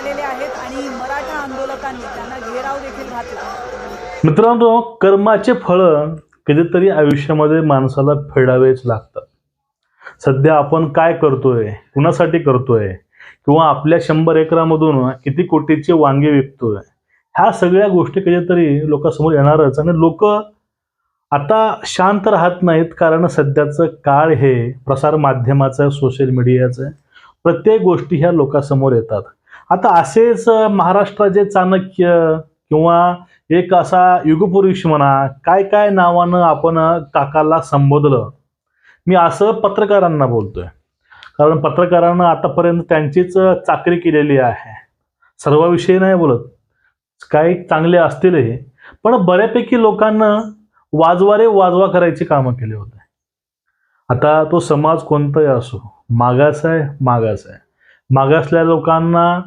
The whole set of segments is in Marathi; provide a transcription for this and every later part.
आलेले आहेत आणि मराठा आंदोलकांनी त्यांना घेराव देखील घातला मित्रांनो कर्माचे फळं कधीतरी आयुष्यामध्ये माणसाला फेडावेच लागतात सध्या आपण काय करतोय कुणासाठी करतोय किंवा आपल्या शंभर एकरामधून किती कोटीचे वांगे विकतोय ह्या सगळ्या गोष्टी कधीतरी लोकांसमोर येणारच आणि लोक आता शांत राहत नाहीत कारण सध्याचं काळ हे प्रसार माध्यमाचं सोशल मीडियाचं आहे. प्रत्येक गोष्टी ह्या लोकांसमोर येतात आता असेच महाराष्ट्राचे चाणक्य किंवा एक असा युगपुरुष म्हणा काय काय नावानं आपण काकाला संबोधलं? मी असं पत्रकारांना बोलतोय. कारण पत्रकारांना आतापर्यंत त्यांचीच चाकरी केलेली आहे. सर्वाविषयी नाही बोलत. काही चांगले असतीलही पण बऱ्यापैकी लोकांना वाजवारे वाजवा करायची कामं केले होते. आता तो समाज कोणताही असो मागास आहे मागास आहे. मागासल्या लोकांना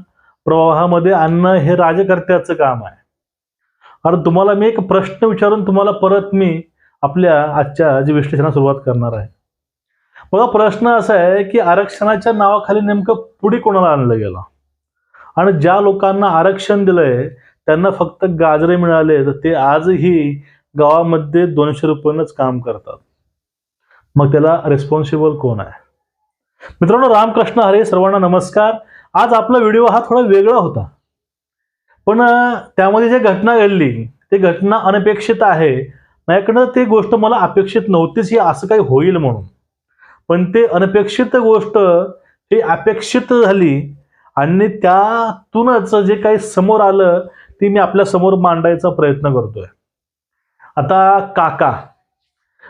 प्रवाहामध्ये आणणं हे राजकर्त्याचं काम आहे. कारण तुम्हाला मी एक प्रश्न विचारून तुम्हाला परत मी आपल्या आजच्या जे विश्लेषणा सुरुवात करणार आहे. बघा प्रश्न असा आहे की आरक्षणाच्या नावाखाली नेमकं पुढे कोणाला आणलं गेलं? आणि ज्या लोकांना आरक्षण दिलंय त्यांना फक्त गाजरे मिळाले तर ते आजही गावामध्ये दोनशे रुपयानंच काम करतात. मग त्याला रिस्पॉन्सिबल कोण आहे? मित्रांनो रामकृष्ण हरे सर्वांना नमस्कार. आज आपला व्हिडिओ हा थोडा वेगळा होता. पण त्यामध्ये जे घटना घडली ती घटना अनपेक्षित आहे. माझ्याकडनं ते गोष्ट मला अपेक्षित नव्हतीच ही असं काही होईल म्हणून. पण ते अनपेक्षित गोष्ट ही अपेक्षित झाली आणि त्यातूनच जे काही समोर आलं ती मी आपल्यासमोर मांडायचा प्रयत्न करतोय. आता काका.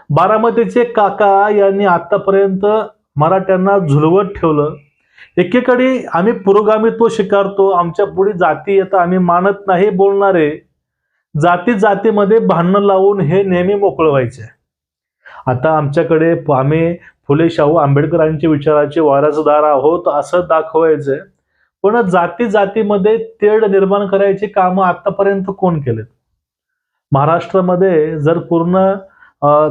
बारामतीचे काका यांनी आतापर्यंत मराठ्यांना झुलवत ठेवलं. एकेकडे आम्ही पुरोगामित्व स्वीकारतो आमच्या पुढे जाती येतं आम्ही मानत नाही बोलणारे जाती जातीमध्ये भांडणं लावून हे नेहमी मोकळं व्हायचे आता आमच्याकडे आम्ही फुले शाहू आंबेडकरांच्या विचाराचे वारसदार आहोत असं दाखवायचंय पण जाती जातीमध्ये तेढ निर्माण करायची कामं आतापर्यंत कोण केलेत? महाराष्ट्रामध्ये जर पूर्ण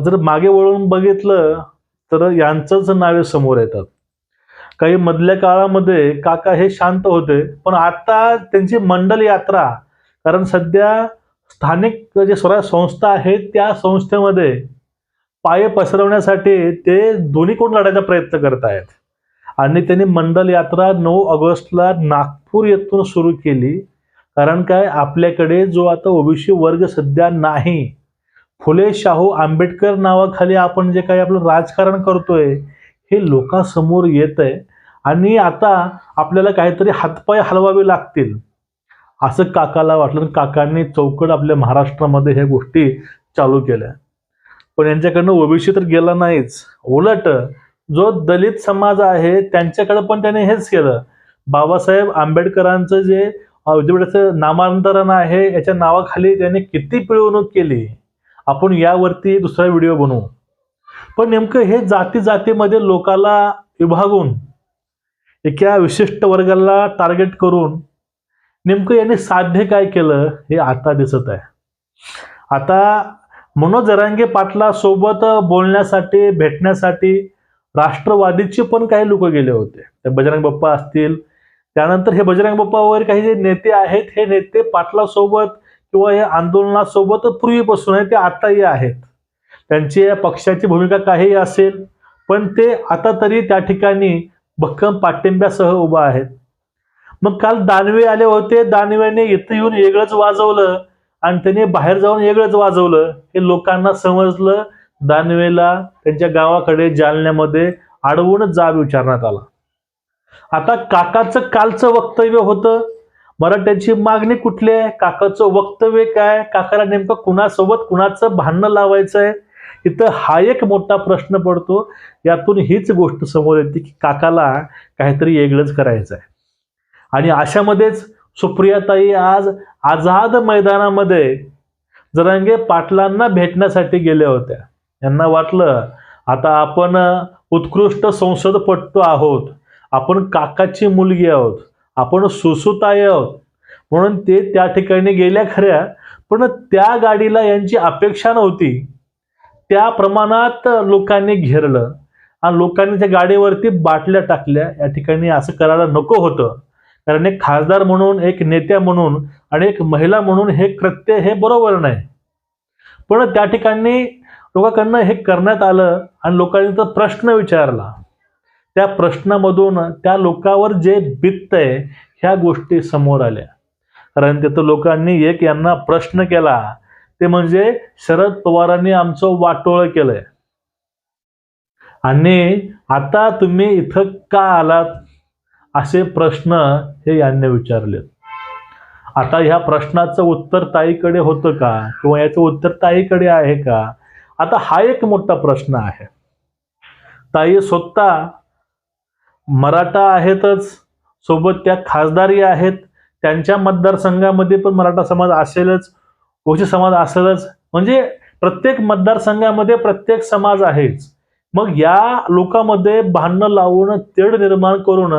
जर मागे वळून बघितलं तर यांचंच नावे समोर येतात. काही मधल्या काळामध्ये काका हे शांत होते पण आता त्यांची मंडल यात्रा कारण सध्या स्थानिक जे स्वराज संस्था आहेत त्या संस्थेमध्ये पाय पसरवण्यासाठी ते दोन्ही कोण लढायचा प्रयत्न करत आहेत आणि त्यांनी मंडल यात्रा नऊ ऑगस्टला नागपूर येथून सुरू केली. कारण काय? आपल्याकडे जो आता ओबीसी वर्ग सध्या नाही. फुले शाहू आंबेडकर नावाखाली आपण जे काही आपलं राजकारण करतोय हे लोकांसमोर येत आहे आणि आता आपल्याला काहीतरी हातपाय हलवावे लागतील. असं काकाला वाटलं आणि काकांनी चौकट आपल्या महाराष्ट्रामध्ये ह्या गोष्टी चालू केल्या. पण यांच्याकडनं ओबीसी तर गेला नाहीच. उलट जो दलित समाज आहे त्यांच्याकडे पण त्याने हेच केलं. बाबासाहेब आंबेडकरांचं जे विद्यापीठाचं नामांतरण आहे याच्या नावाखाली त्याने किती पिळवणूक केली? आपण यावरती दुसरा व्हिडिओ बनवू. पण नेमकं हे जाती जातीमध्ये लोकाला विभागून एका विशिष्ट वर्गाला टार्गेट करून नेमकं यांनी साध्य काय केलं हे आता दिसत आहे. आता मनोज जरांगे पाटलासोबत बोलण्यासाठी भेटण्यासाठी राष्ट्रवादीचे पण काही लोक गेले होते. ते बजरंग बाप्पा असतील. त्यानंतर हे बजरंग बाप्पावर वगैरे काही जे नेते आहेत हे नेते पाटलासोबत किंवा या आंदोलनासोबत पूर्वीपासून आहे ते आताही आहेत. त्यांची या पक्षाची भूमिका काही असेल पण ते आता तरी त्या ठिकाणी भक्कम पाठिंब्यासह उभा आहेत. मग काल दानवे आले होते दानवेने इथं येऊन वेगळंच वाजवलं आणि त्यांनी बाहेर जाऊन वेगळंच वाजवलं. हे लोकांना समजलं दानवेला त्यांच्या गावाकडे जालन्यामध्ये अडवूनच जाब विचारण्यात आला. आता काकाचं कालचं वक्तव्य होतं. मराठ्यांची मागणी कुठली आहे? काकाचं वक्तव्य काय? काकाला नेमकं कुणासोबत कुणाचं भांडणं लावायचं आहे इथं हा एक मोठा प्रश्न पडतो यातून हीच गोष्ट समोर येते की काकाला काहीतरी वेगळंच करायचं आहे आणि अशामध्येच सुप्रियाताई आज आझाद मैदानामध्ये जरांगे पाटलांना भेटण्यासाठी गेल्या होत्या. यांना वाटलं आता आपण उत्कृष्ट संसदपटू आहोत आपण काकाची मुलगी आहोत आपण सुसुताई आहोत. म्हणून ते त्या ठिकाणी गेल्या खऱ्या पण त्या गाडीला यांची अपेक्षा नव्हती. त्या प्रमाणात लोकांनी घेरलं आणि लोकांनी त्या गाडीवरती बाटल्या टाकल्या. या ठिकाणी असं करायला नको होतं. कारण एक खासदार म्हणून एक नेत्या म्हणून आणि एक महिला म्हणून हे कृत्य हे बरोबर नाही. पण त्या ठिकाणी लोकांकडनं हे करण्यात आलं आणि लोकांनी तो प्रश्न विचारला. त्या प्रश्नामधून त्या लोकावर जे बिततंय ह्या गोष्टी समोर आल्या. कारण तिथं लोकांनी एक यांना प्रश्न केला. ते म्हणजे शरद पवारांनी आमचं वाटोळं केलंय. आणि आता तुम्ही इथं का आलात? असे प्रश्न हे यांनी विचारलेत. आता ह्या प्रश्नाचं उत्तर ताईकडे होतं का? किंवा याचं उत्तर ताईकडे आहे का? आता हा एक मोठा प्रश्न आहे. ताई स्वतः मराठा आहेतच सोबत त्या खासदारी आहेत त्यांच्या मतदारसंघामध्ये पण मराठा समाज असेलच ओशी समाज असेलच. म्हणजे प्रत्येक मतदारसंघामध्ये प्रत्येक समाज आहेच. मग या लोकांमध्ये भांडणं लावून तेढ निर्माण करून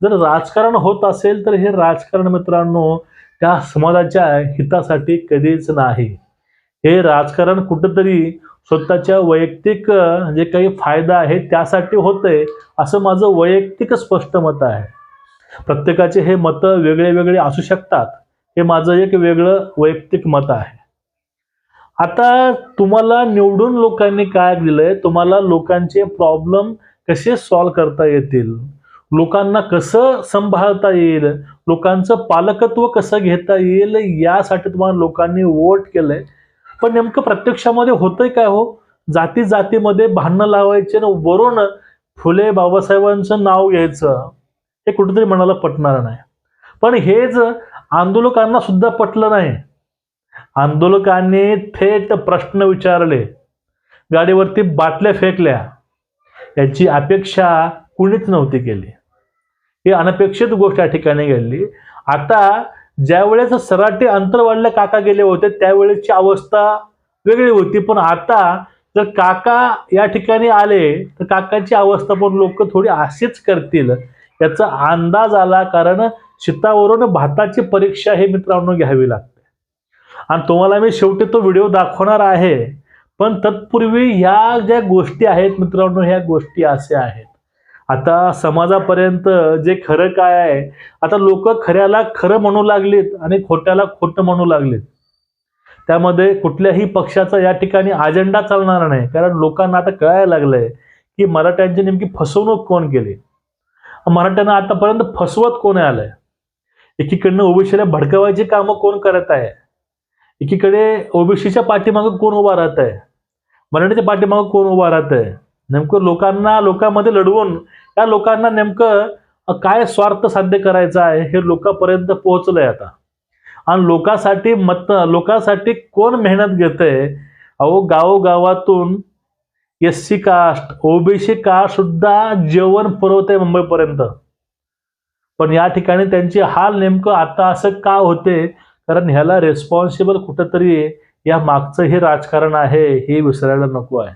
जर राजकारण होत असेल तर हे राजकारण मित्रांनो त्या समाजाच्या हितासाठी कधीच नाही. हे राजकारण कुठंतरी स्वतःच्या वैयक्तिक जे काही फायदा आहे त्यासाठी होतंय असं माझं वैयक्तिक स्पष्ट मत आहे. प्रत्येकाचे हे मतं वेगळे वेगळे असू शकतात. हे माझं एक वेगळं वैयक्तिक मत आहे. आता तुम्हाला निवडून लोकांनी काय दिलंय? तुम्हाला लोकांचे प्रॉब्लेम कसे सॉल्व्ह करता येतील? लोकांना कसं सांभाळता येईल? लोकांचं पालकत्व कसं घेता येईल? यासाठी तुम्हाला लोकांनी वोट केलंय. पण नेमकं प्रत्यक्षामध्ये होतंय काय हो? जाती जातीमध्ये भांडणं लावायचे ना वरून फुले बाबासाहेबांचं नाव घ्यायचं. हे कुठेतरी मनाला पटणार नाही. पण हेच आंदोलकांना सुद्धा पटलं नाही. आंदोलकांनी थेट प्रश्न विचारले. गाडीवरती बाटल्या फेकल्या. याची अपेक्षा कुणीच नव्हती केली. ही अनपेक्षित गोष्ट या ठिकाणी घडली. आता ज्यावेळेस सराटे अंतरवाडल्या काका गेले होते त्यावेळेची अवस्था वेगळी होती. पण आता जर काका या ठिकाणी आले तर काकाची अवस्था पण लोक थोडी अशीच करतील. याचा अंदाज आला कारण शितावरून भाताची परीक्षा हे मित्रांनो घ्यावी लागते. आणि तुम्हाला मी शेवटी तो व्हिडिओ दाखवणार आहे पण तत्पूर्वी ह्या ज्या गोष्टी आहेत मित्रांनो ह्या गोष्टी अशा आहेत. आता समाजापर्यंत जे खरं काय आहे आता लोक खऱ्याला खरं म्हणू लागलीत आणि खोट्याला खोटं म्हणू लागलेत. त्यामध्ये कुठल्याही पक्षाचा या ठिकाणी अजेंडा चालणार नाही कारण लोकांना आता कळायला लागलंय की मराठ्यांची नेमकी फसवणूक कोण केली? मराठ्यांना आतापर्यंत फसवत कोण आलंय? एकीकडनं ओबीसीला भडकवायची कामं कोण करत आहे? एकीकडे ओबीसीच्या पाठीमागं कोण उभा राहत आहे? मराठीच्या पाठीमागं कोण उभा राहत आहे? नेमकं लोकांना लोकांमध्ये लढवून या लोकांना नेमकं काय स्वार्थ साध्य करायचा आहे हे लोकांपर्यंत पोहोचलंय आता. आणि लोकांसाठी मत लोकांसाठी कोण मेहनत घेतंय? अहो गावोगावातून S C caste OBC caste सुद्धा जेवण पुरवते मुंबईपर्यंत. पण या ठिकाणी त्यांचे हाल नेमकं आता असं का होते? कारण ह्याला रेस्पॉन्सिबल कुठंतरी या मागचं हे राजकारण आहे हे विसरायला नको आहे.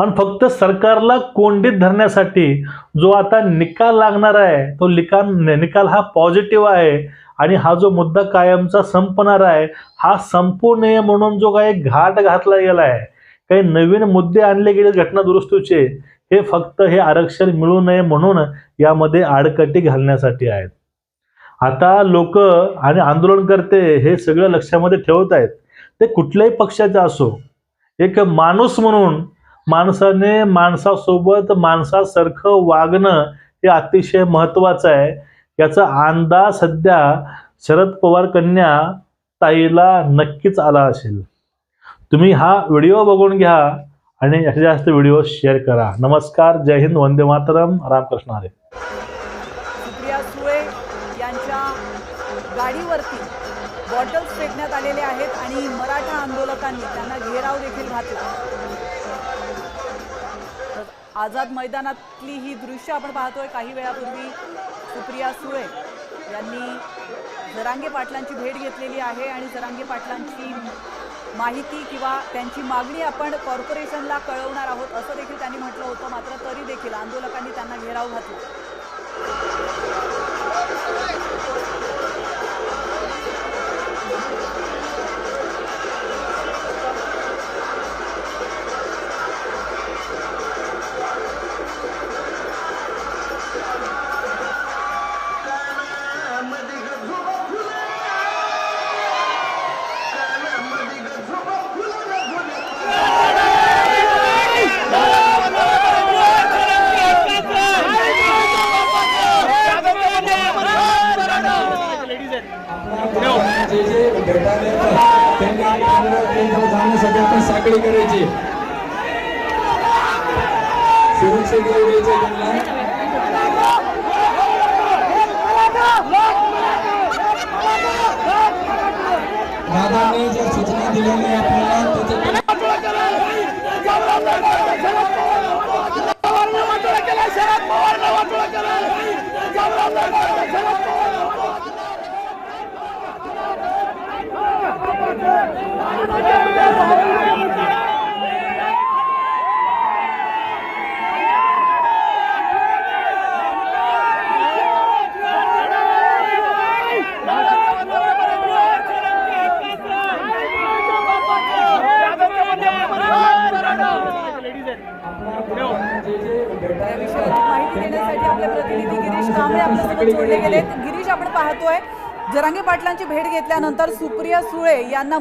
आणि फक्त सरकारला कोंडीत धरण्यासाठी जो आता निकाल लागणार आहे तो निकाल निकाल हा पॉझिटिव्ह आहे आणि हा जो मुद्दा कायमचा संपणार आहे हा संपू नये म्हणून जो काही घाट घातला गेला आहे काही नवीन मुद्दे आणले गेले घटना दुरुस्तीचे हे फक्त हे आरक्षण मिळू नये म्हणून यामध्ये आडकटी घालण्यासाठी आहेत. आता लोक आणि आंदोलनकर्ते हे सगळं लक्षामध्ये ठेवत आहेत. ते कुठल्याही पक्षाचे असो एक माणूस म्हणून माणसाने माणसासोबत माणसासारखं वागणं हे अतिशय महत्त्वाचं आहे. याचा अंदाज सध्या शरद पवार कन्या ताईला नक्कीच आला असेल. तुम्ही हा व्हिडिओ बघून घ्या. आणि जास्तीत जास्त व्हिडिओ शेअर करा. नमस्कार जय हिंद वंदे मातरम. रामकृष्ण हरे. सुप्रिया सुळे यांच्या गाडीवरती बॉटल्स फेकण्यात आलेले आहेत आणि मराठा आंदोलकांनी त्यांना घेराव देखील घातला. आझाद मैदानातली ही दृश्य आपण पाहतोय. काही वेळापूर्वी सुप्रिया सुळे यांनी जरांगे पाटलांची भेट घेतलेली आहे आणि जरांगे पाटलांची माहिती किंवा त्यांची मागणी आपण कॉर्पोरेशनला कळवणार आहोत असं देखील त्यांनी म्हटलं होतं मात्र तरी देखील आंदोलकांनी त्यांना घेराव घातला. जे जे भेटायला येतात त्यांना जाण्यासाठी आपण साखळी करायची सुरक्षित येऊ द्यायचं त्यांना दादांनी ज्या सूचना दिलेल्या आपल्याला त्याचं जे जे या विषयाची माहिती देण्यासाठी आपले प्रतिनिधी गिरीश जोडले गेलेत गिरीश आपण पाहतोय जरांगे पाटलांची भेट घेतल्यानंतर सुप्रिया सुळे यांना